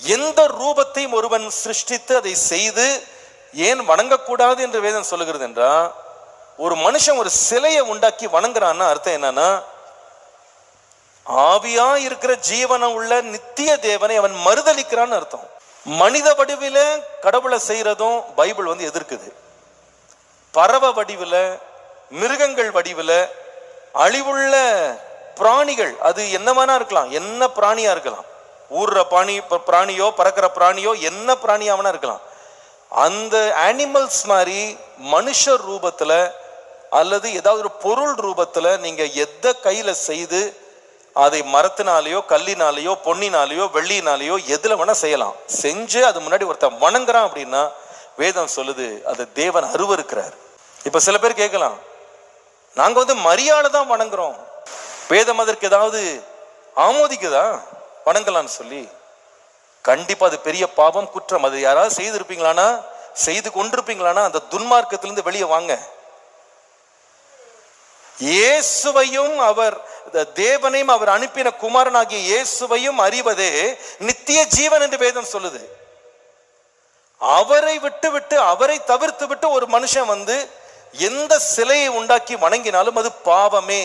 எந்த ரூபத்தையும் ஒருவன் சிருஷ்டித்து அதை செய்து ஏன் வணங்கக்கூடாது என்று வேதம் சொல்லுகிறது என்றா ஒரு மனுஷன் ஒரு சிலையை உண்டாக்கி வணங்குறான்னா அர்த்தம் என்னன்னா ஆவியா இருக்கிற ஜீவனம் உள்ள நித்திய தேவனை அவன் மறுதலிக்கிறான்னு அர்த்தம். மனித வடிவில கடவுளை செய்யறதும் பைபிள் வந்து எதிர்க்குது. பறவை வடிவில் மிருகங்கள் வடிவில் அழிவுள்ள பிராணிகள் அது என்னவானா இருக்கலாம் என்ன பிராணியா இருக்கலாம். ஊர்ற பிராணி பிராணியோ பறக்கிற பிராணியோ என்ன பிராணியாவனா இருக்கலாம். அந்த அனிமல்ஸ் மாதிரி மனுஷர் ரூபத்தில் அல்லது ஏதாவது ஒரு பொருள் ரூபத்தில் நீங்கள் எதை கையில் செய்து அதை மரத்தினாலேயோ கல்லினாலேயோ பொன்னினாலேயோ வெள்ளினாலேயோ எதில் வேணால் செய்யலாம். செஞ்சு அது முன்னாடி ஒருத்தன் வணங்குறான் அப்படின்னா வேதம் சொல்லுது அது தேவன் அருவருக்கிறார். இப்போ சில பேர் கேட்கலாம் நாங்கள் வந்து மரியாதை தான் வணங்குறோம். வேதம் அதற்கு ஏதாவது ஆமோதிக்குதா? வணங்கலாம்னு சொல்லி கண்டிப்பா அது பெரிய பாவம் குற்றம். அது யாராவது செய்திருப்பீங்களானா செய்து கொண்டிருப்பீங்களானா அந்த துன்மார்க்கத்திலிருந்து வெளியே வாங்க. இயேசுவையும் அவர் இந்த தேவனையும் அவர் அனுப்பின குமாரனாகிய இயேசுவையும் அறிவதே நித்திய ஜீவன் என்று வேதம் சொல்லுது. அவரை விட்டு விட்டு அவரை தவிர்த்து விட்டு ஒரு மனுஷன் வந்து எந்த சிலையை உண்டாக்கி வணங்கினாலும் அது பாவமே.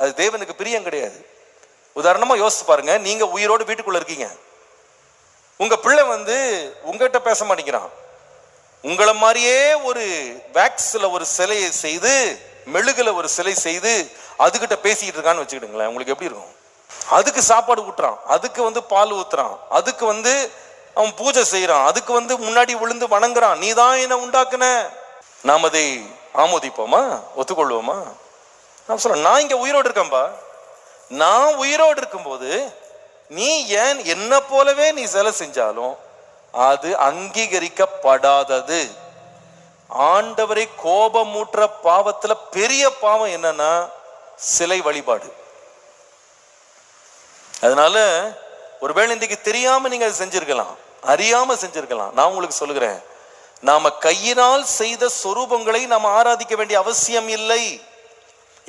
அது தேவனுக்கு பிரியம் கிடையாது. உதாரணமாக யோசிச்சு பாருங்க நீங்கள் உயிரோடு வீட்டுக்குள்ளே இருக்கீங்க. உங்கள் பிள்ளை வந்து உங்ககிட்ட பேச மாட்டேங்கிறான். உங்களை மாதிரியே ஒரு வேக்ஸில் ஒரு சிலையை செய்து மெழுகில் ஒரு சிலை செய்து அதுகிட்ட பேசிக்கிட்டு இருக்கான்னு வச்சுக்கிடுங்களேன். உங்களுக்கு எப்படி இருக்கும்? அதுக்கு சாப்பாடு ஊட்டுறான். அதுக்கு வந்து பால் ஊத்துறான். அதுக்கு வந்து அவன் பூஜை செய்கிறான் அதுக்கு வந்து முன்னாடி விழுந்து வணங்குறான். நீ தான் என்ன உண்டாக்குன. நாம் அதை ஆமோதிப்போமா? ஒத்துக்கொள்வோமா? நான் சொல்கிறேன் நான் இங்கே உயிரோடு இருக்கேன்பா. நான் உயிரோடு இருக்கும்போது நீ ஏன் என்ன போலவே நீ சிலை செஞ்சாலும் அது அங்கீகரிக்கப்படாதது. ஆண்டவரை கோபமூட்டுற பாவத்துல பெரிய பாவம் என்னன்னா சிலை வழிபாடு. அதனால ஒருவேளை இன்றைக்கு தெரியாம நீங்க அதை செஞ்சிருக்கலாம் அறியாம செஞ்சிருக்கலாம். நான் உங்களுக்கு சொல்லுகிறேன் நாம கையினால் செய்த சொரூபங்களை நாம் ஆராதிக்க வேண்டிய அவசியம் இல்லை.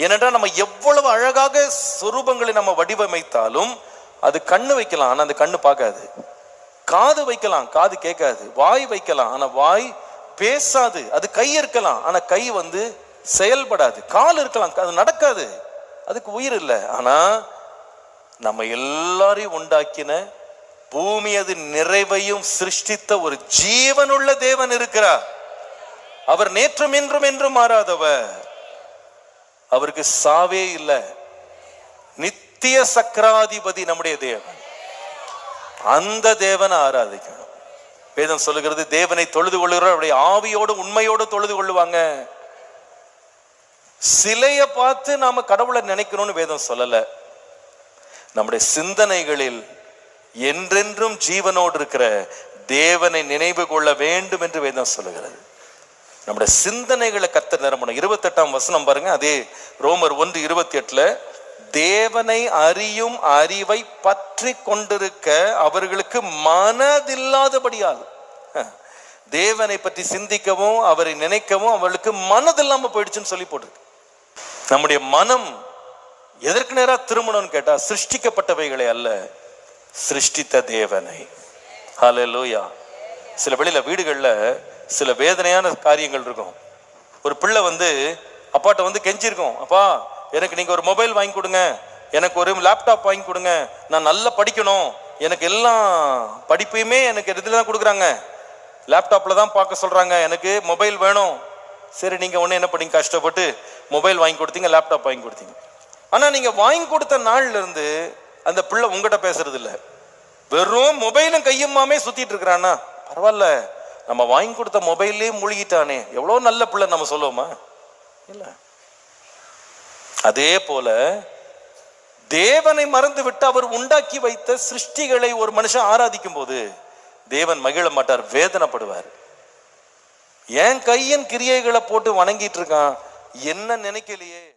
ஏனென்றால் நம்ம எவ்வளவு அழகாக சொரூபங்களை நம்ம வடிவமைத்தாலும் அது கண்ணு வைக்கலாம் ஆனால் அந்த கண்ணு பார்க்காது. காது வைக்கலாம் காது கேட்காது. வாய் வைக்கலாம் ஆனால் வாய் பேசாது. அது கை இருக்கலாம் ஆனால் கை வந்து செயல்படாது. கால் இருக்கலாம் அது நடக்காது. அதுக்கு உயிர் இல்லை. ஆனால் நம்ம எல்லாரையும் உண்டாக்கின பூமி அது நிறைவையும் சிருஷ்டித்த ஒரு ஜீவனுள்ள தேவன் இருக்கிறார். அவர் நேற்றும் இன்றும் என்றும் மாறாதவர். அவருக்கு சாவே இல்லை. நித்திய சக்கராதிபதி நம்முடைய தேவன். அந்த தேவனை ஆராதிக்கணும். வேதம் சொல்லுகிறது தேவனை தொழுது கொள்ளுகிறோம் அவருடைய ஆவியோடு உண்மையோடு தொழுது கொள்ளுவாங்க. சிலைய பார்த்து நாம கடவுளை நினைக்கணும்னு வேதம் சொல்லல. நம்முடைய சிந்தனைகளில் என்றென்றும் ஜீவனோடு இருக்கிற தேவனை நினைவு கொள்ள வேண்டும் என்று வேதம் சொல்லுகிறது. நம்முடைய சிந்தனைகளை கத்த நிரம்பணும் இருபத்தெட்டாம் வசனம் பாருங்க அதே ரோமர் ஒன்று இருபத்தி எட்டுல தேவனை அறியும் அறிவை பற்றி கொண்டிருக்க அவர்களுக்கு மனதில்லாதபடியால். தேவனை பற்றி சிந்திக்கவும் அவரை நினைக்கவும் அவர்களுக்கு மனதில்லாம போயிடுச்சுன்னு சொல்லி போட்டிருக்கு. நம்முடைய மனம் எதற்கு நேராக திருமணம்னு கேட்டா சிருஷ்டிக்கப்பட்டவைகளை அல்ல சிருஷ்டித்த தேவனை. ஹalleluya. சில வெளியில வீடுகளில் சில வேதனையான காரியங்கள் இருக்கும். ஒரு பிள்ளை வந்து அப்பாட்ட வந்து கெஞ்சிருக்கோம். அப்பா எனக்கு நீங்கள் ஒரு மொபைல் வாங்கி கொடுங்க. எனக்கு ஒரு லேப்டாப் வாங்கி கொடுங்க. நான் நல்லா படிக்கணும். எனக்கு எல்லாம் படிப்பையுமே எனக்கு இதில் தான் கொடுக்குறாங்க. லேப்டாப்பில் தான் பார்க்க சொல்கிறாங்க எனக்கு மொபைல் வேணும். சரி நீங்கள் ஒன்று என்ன பண்ணீங்க? கஷ்டப்பட்டு மொபைல் வாங்கி கொடுத்தீங்க லேப்டாப் வாங்கி கொடுத்தீங்க. ஆனால் நீங்கள் வாங்கி கொடுத்த நாள்லேருந்து அந்த பிள்ளை உங்ககிட்ட பேசுறது இல்லை. வெறும் மொபைலும் கையுமாமே சுற்றிட்டு இருக்கிறான்னா பரவாயில்ல. நம்ம வாங்கி கொடுத்த மொபைல்லே மூழ்கிட்டானே. எவ்வளோ நல்ல பிள்ளை நம்ம சொல்லுவோமா? இல்லை. அதே போல தேவனை மறந்து விட்டு அவர் உண்டாக்கி வைத்த சிருஷ்டிகளை ஒரு மனுஷன் ஆராதிக்கும் போது தேவன் மகிழ மாட்டார் வேதனைப்படுவார். என் கையின் கிரியைகளை போட்டு வணங்கிட்டு இருக்கான்? என்ன நினைக்கலையே?